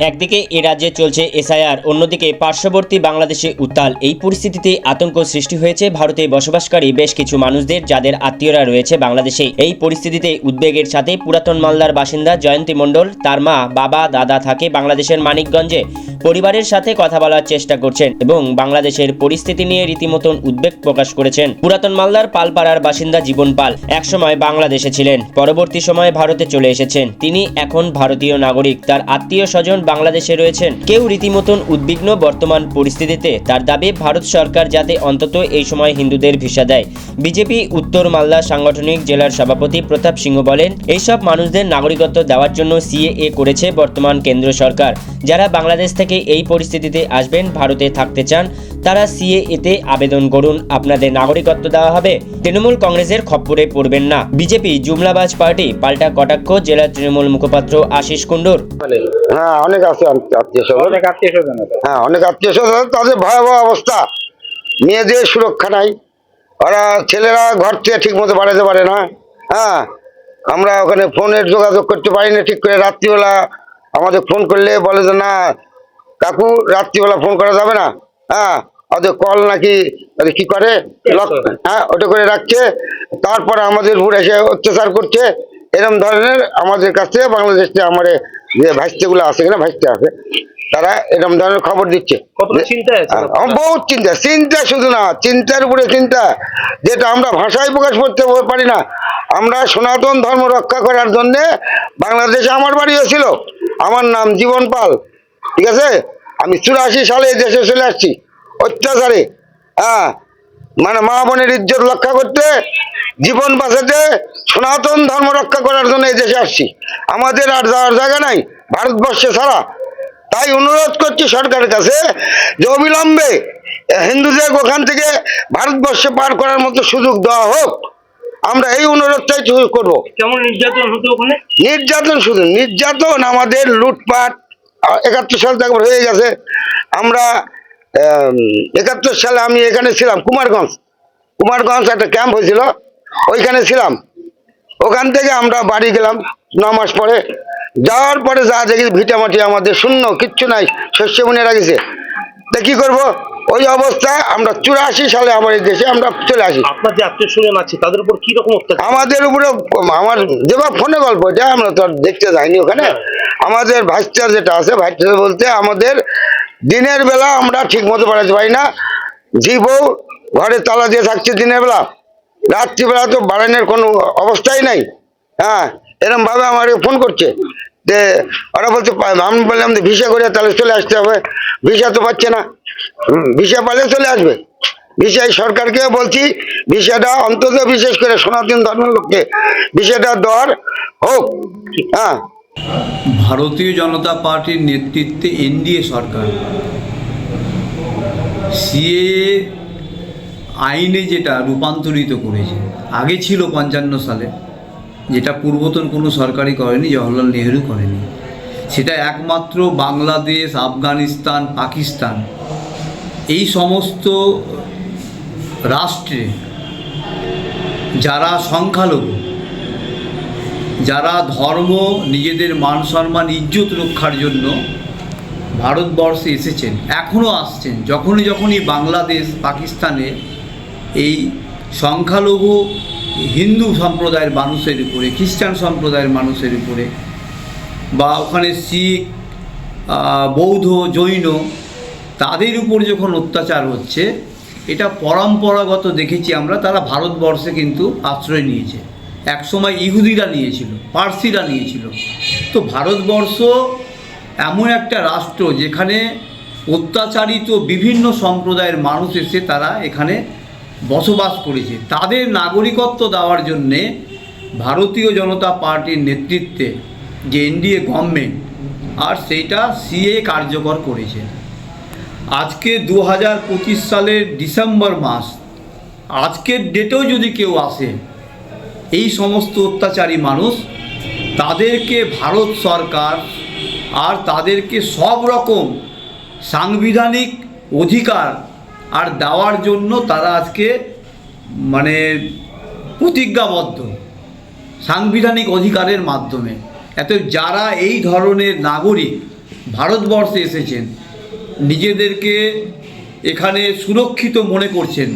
একদিকে এ রাজ্যে চলছে এসআইআর, অন্যদিকে পার্শ্ববর্তী বাংলাদেশে উত্তাল। এই পরিস্থিতিতে আতঙ্ক সৃষ্টি হয়েছে ভারতে বসবাসকারী বেশ কিছু মানুষদের যাদের আত্মীয়রা রয়েছে বাংলাদেশে। এই পরিস্থিতিতে উদ্বেগের সাথে পুরাতন মালদার বাসিন্দা জয়ন্তী মণ্ডল, তার মা, বাবা, দাদা থাকে বাংলাদেশের মানিকগঞ্জে। পরিবারের সাথে কথা বলার চেষ্টা করছেন এবং বাংলাদেশের পরিস্থিতি নিয়ে রীতিমতন উদ্বেগ প্রকাশ করেছেন। পুরাতন মালদার পালপাড়ার বাসিন্দা জীবন পাল একসময় বাংলাদেশে ছিলেন, পরবর্তী সময়ে ভারতে চলে এসেছেন। তিনি এখন ভারতীয় নাগরিক, তার আত্মীয় স্বজন বাংলাদেশে রয়েছেন। কেউ রীতিমতন উদ্বিগ্ন বর্তমান পরিস্থিতিতে। তার দাবি, ভারত সরকার যাতে অন্তত এই সময় হিন্দুদের ভিসা দেয়। বিজেপি উত্তর মালদা সাংগঠনিক জেলার সভাপতি প্রতাপ সিংহ বলেন, এইসব মানুষদের নাগরিকত্ব দেওয়ার জন্য সিএএ করেছে বর্তমান কেন্দ্র সরকার। যারা বাংলাদেশ থেকে এই পরিস্থিতিতে আসবেন, ভারতে থাকতে চান, তারা সিএএতে আবেদন করুন। আপনাদের নাগরিকত্ব দেওয়া হবে। তৃণমূল কংগ্রেসের খপ্পরে পড়বেন না। বিজেপি জুমলাবাজ পার্টি, পাল্টা কটাক্ষ, জেলা তৃণমূল মুখপাত্র আশিস কুণ্ডুর। হ্যাঁ অনেক আছে আত্মীয় স্বজন। অনেক আত্মীয় স্বজন হ্যাঁ অনেক আত্মীয় স্বজন তাদের ভয়াবহ অবস্থা। মেয়েদের সুরক্ষা নাই। ওরা ছেলেরা ঘর থেকে ঠিক মতো বাড়াতে পারে না। হ্যাঁ আমরা ওখানে ফোনের যোগাযোগ করতে পারি না ঠিক করে। রাত্রিবেলা আমাদের ফোন করলে বলে যে না কাকু রাত্রিবেলা ফোন করা যাবে না। হ্যাঁ ওদের কল নাকি কি করে? লক হ্যাঁ ওটা করে রাখছে। তারপরে আমাদের উপর এসে অত্যাচার করছে। এরকম ধরনের আমাদের কাছ বাংলাদেশ থেকে আমার যে ভাইস্তেগুলো আছে কিনা ভাইস্তে আছে তারা এরকম ধরনের খবর দিচ্ছে। বহুত চিন্তা চিন্তা শুধু না চিন্তার উপরে চিন্তা। যেটা আমরা ভাষায় প্রকাশ করতে পারি না আমরা সনাতন ধর্ম রক্ষা করার জন্যে বাংলাদেশে আমার বাড়ি হয়েছিল। আমার নাম জীবন পাল ঠিক আছে? আমি চুরাশি সালে দেশে চলে আসছি অত্যাচারে। হ্যাঁ মানে মা বোনের ইজ্জত রক্ষা করতে জীবন বাঁচাতে সনাতন ধর্ম রক্ষা করার জন্য এই দেশে আসছি। আমাদের আর যাওয়ার জায়গা নাই ভারতবর্ষে ছাড়া। তাই অনুরোধ করছি সরকারের কাছে যে অবিলম্বে হিন্দুদের ওখান থেকে ভারতবর্ষে পার করার মতো সুযোগ দেওয়া হোক। আমরা এই অনুরোধটাই করব। কেমন নির্যাতন হতো ওখানে? নির্যাতন শুধু নির্যাতন আমাদের লুটপাট একাত্তর সাল থেকে হয়ে গেছে। আমরা একাত্তর সালে আমি এখানে ছিলাম কুমারগঞ্জ। কুমারগঞ্জ একটা ক্যাম্প হয়েছিল। ওইখানে ছিলাম। ওখান থেকে আমরা বাড়ি গেলাম ন মাস পরে। যাওয়ার পরে যা দেখি ভিটামাটি আমাদের শূন্য কিচ্ছু নাই শস্য বুনে রাখিছে। তা কি করব? ওই অবস্থায় আমরা চুরাশি সালে আমার এই দেশে আমরা চলে আসি। আপনার যে আত্মীয় স্বজন আছে তাদের উপর কি রকম আমাদের উপরে আমার যেবার ফোনে গল্প এটা আমরা তো আর দেখতে যাইনি ওখানে। আমাদের ভাইসটা যেটা আছে ভাইসটা বলতে আমাদের দিনের বেলা আমরা ঠিক মতো বাড়াতে পারি না। জি বউ ঘরে তালা দিয়ে থাকছে দিনের বেলা। রাত্রিবেলা তো বাড়ানোর কোনো অবস্থাই নাই। হ্যাঁ এরম ভাবে আমার ফোন করছে যে, ওরা বলছে আমি বললাম যে, ভিসা করে তাহলে চলে আসতে হবে। ভিসা তো পাচ্ছে না। ভিসা পালে চলে আসবে। ভিসাই সরকারকে বলছি, ভিসাটা অন্তত বিশেষ করে সনাতন ধর্মের লোককে ভিসাটা দর হোক। হ্যাঁ। ভারতীয় জনতা পার্টির নেতৃত্বে এনডিএ সরকার। সিএ আইনে যেটা রূপান্তরিত করেছে, আগে ছিল পঞ্চান্ন সালে, যেটা পূর্বতন কোনো সরকারই করেনি, জওহরলাল নেহেরু করেনি। সেটা একমাত্র বাংলাদেশ, আফগানিস্তান, পাকিস্তান, এই সমস্ত রাষ্ট্রে যারা সংখ্যালঘু, যারা ধর্ম, নিজেদের মান সম্মান, ইজ্জত রক্ষার জন্য ভারতবর্ষে এসেছেন এখনও আসছেন, যখনই যখনই বাংলাদেশ, পাকিস্তানে এই সংখ্যালঘু হিন্দু সম্প্রদায়ের মানুষের উপরে, খ্রিস্টান সম্প্রদায়ের মানুষের উপরে, বা ওখানে শিখ বৌদ্ধ, জৈন, তাদের উপর যখন অত্যাচার হচ্ছে, এটা পরম্পরাগত দেখেছি আমরা, তারা ভারতবর্ষে কিন্তু আশ্রয় নিয়েছে। একসময় ইহুদিরা নিয়েছিল, পার্সিরা নিয়েছিল। তো ভারতবর্ষ এমন একটা রাষ্ট্র যেখানে অত্যাচারিত বিভিন্ন সম্প্রদায়ের মানুষ এসে তারা এখানে বসবাস করেছে। তাদের নাগরিকত্ব দেওয়ার জন্যে ভারতীয় জনতা পার্টির নেতৃত্বে যে এনডিএ গভর্নমেন্ট আর সেইটা সিএ কার্যকর করেছে। আজকে দু হাজার পঁচিশ সালের ডিসেম্বর মাস, আজকের ডেটেও যদি কেউ আসে, এই সমস্ত অত্যাচারী মানুষ, তাদেরকে ভারত সরকার আর তাদেরকে সব রকম সাংবিধানিক অধিকার আর দেওয়ার জন্য তারা আজকে মানে প্রতিজ্ঞাবদ্ধ সাংবিধানিক অধিকারের মাধ্যমে। এত যারা এই ধরনের নাগরিক ভারতবর্ষে এসেছেন, নিজেদেরকে এখানে সুরক্ষিত মনে করছেন,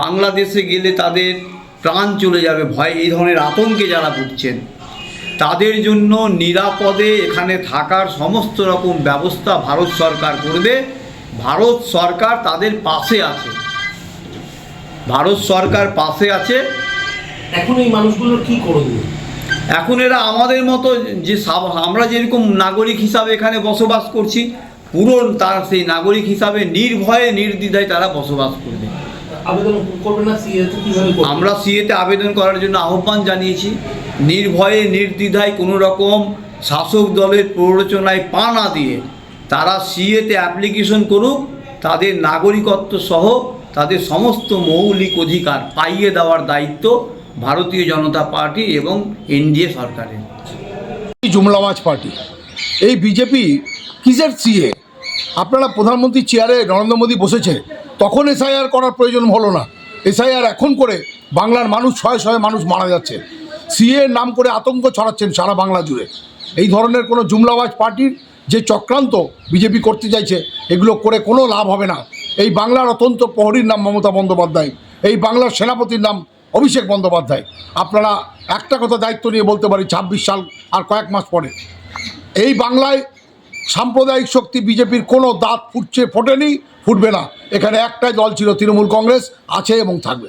বাংলাদেশে গেলে তাদের প্রাণ চলে যাবে, ভয়, এই ধরনের আতঙ্কে যারা ভুগছেন, তাদের জন্য নিরাপদে এখানে থাকার সমস্ত রকম ব্যবস্থা ভারত সরকার করবে। ভারত সরকার তাদের পাশে আছে। ভারত সরকার পাশে আছে। এখন এই মানুষগুলোর কি করবে? এখন এরা আমাদের মতো যে আমরা যেরকম নাগরিক হিসাবে এখানে বসবাস করছি পুরো তার সেই নাগরিক হিসাবে নির্ভয়ে নির্দ্বিধায় তারা বসবাস করবে। আমরা সিএতে আবেদন করার জন্য আহ্বান জানিয়েছি। নির্ভয়ে নির্দ্বিধায় কোনো রকম শাসক দলের প্ররোচনায় পা না দিয়ে তারা সিএতে অ্যাপ্লিকেশন করুক, তাদের নাগরিকত্ব সহ তাদের সমস্ত মৌলিক অধিকার পাইয়ে দেওয়ার দায়িত্ব ভারতীয় জনতা পার্টি এবং এনডিএ সরকারের। জুমলামাজ পার্টি, এই বিজেপি কিসের সিএ? আপনারা প্রধানমন্ত্রী চেয়ারে নরেন্দ্র মোদী বসেছে, তখন এসআইআর করার প্রয়োজন হলো না। এসআইআর এখন করে বাংলার মানুষ ছয় ছয় মানুষ মারা যাচ্ছে। সিএ নাম করে আতঙ্ক ছড়াচ্ছেন সারা বাংলা জুড়ে। এই ধরনের কোনো জুমলাবাজ পার্টির যে চক্রান্ত বিজেপি করতে চাইছে, এগুলো করে কোনো লাভ হবে না। এই বাংলার অত্যন্ত প্রহরীর নাম মমতা বন্দ্যোপাধ্যায়, এই বাংলার সেনাপতির নাম অভিষেক বন্দ্যোপাধ্যায়। আপনারা একটা কথা দায়িত্ব নিয়ে বলতে পারি, ছাব্বিশ সাল আর কয়েক মাস পরে। এই বাংলায় সাম্প্রদায়িক শক্তি বিজেপির কোনো দাঁত ফুটছে, ফোটেনি, ফুটবে না। এখানে একটাই দল ছিল তৃণমূল কংগ্রেস, আছে এবং থাকবে।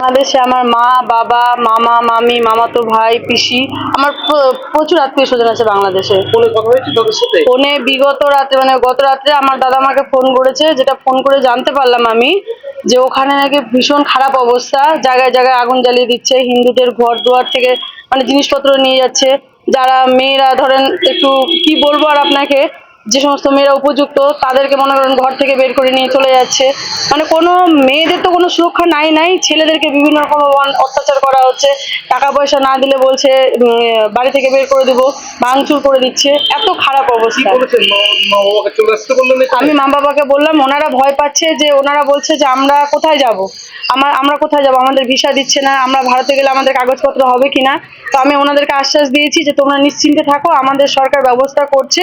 বাংলাদেশে আমার মা বাবা মামা মামি মামাতো ভাই পিসি আমার প্রচুর আত্মীয় স্বজন আছে বাংলাদেশে। ফোনে বিগত রাতে মানে গত রাত্রে আমার দাদা আমাকে ফোন করেছে যেটা ফোন করে জানতে পারলাম আমি যে ওখানে নাকি ভীষণ খারাপ অবস্থা জায়গায় জায়গায় আগুন জ্বালিয়ে দিচ্ছে হিন্দুদের ঘর দুয়ার থেকে মানে জিনিসপত্র নিয়ে যাচ্ছে যারা মেয়েরা ধরেন একটু কি বলব আর আপনাকে যে সমস্ত মেয়েরা উপযুক্ত তাদেরকে মনে করেন ঘর থেকে বের করে নিয়ে চলে যাচ্ছে। মানে কোনো মেয়েদের তো কোনো সুরক্ষা নাই নাই। ছেলেদেরকে বিভিন্ন রকম অত্যাচার করা হচ্ছে। টাকা পয়সা না দিলে বলছে বাড়ি থেকে বের করে দিব ভাঙচুর করে দিচ্ছে। এত খারাপ অবস্থা? আমি মা বাবাকে বললাম ওনারা ভয় পাচ্ছে যে ওনারা বলছে যে আমরা কোথায় যাব? আমার আমরা কোথায় যাব? আমাদের ভিসা দিচ্ছে না। আমরা ভারতে গেলে আমাদের কাগজপত্র হবে কিনা? তো আমি ওনাদেরকে আশ্বাস দিয়েছি যে তোমরা নিশ্চিন্তে থাকো। আমাদের সরকার ব্যবস্থা করছে।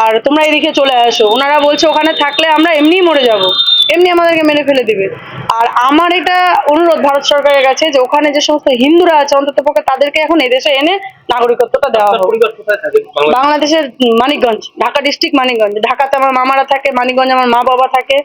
আর তোমরা এদিকে চলে আসো। ওনারা বলছে ওখানে থাকলে আমরা এমনিই মরে যাব। এমনি আমাদেরকে মেনে ফেলে দিবে। আর আমার এটা অনুরোধ ভারত সরকারের কাছে যে ওখানে যে সমস্ত হিন্দুরা আছে অন্তত পক্ষে তাদেরকে এখন এদেশে এনে নাগরিকত্বটা দেওয়া হবে হোক? বাংলাদেশের মানিকগঞ্জ ঢাকা ডিস্ট্রিক্ট মানিকগঞ্জ। ঢাকাতে আমার মামারা থাকে মানিকগঞ্জ আমার মা বাবা থাকে।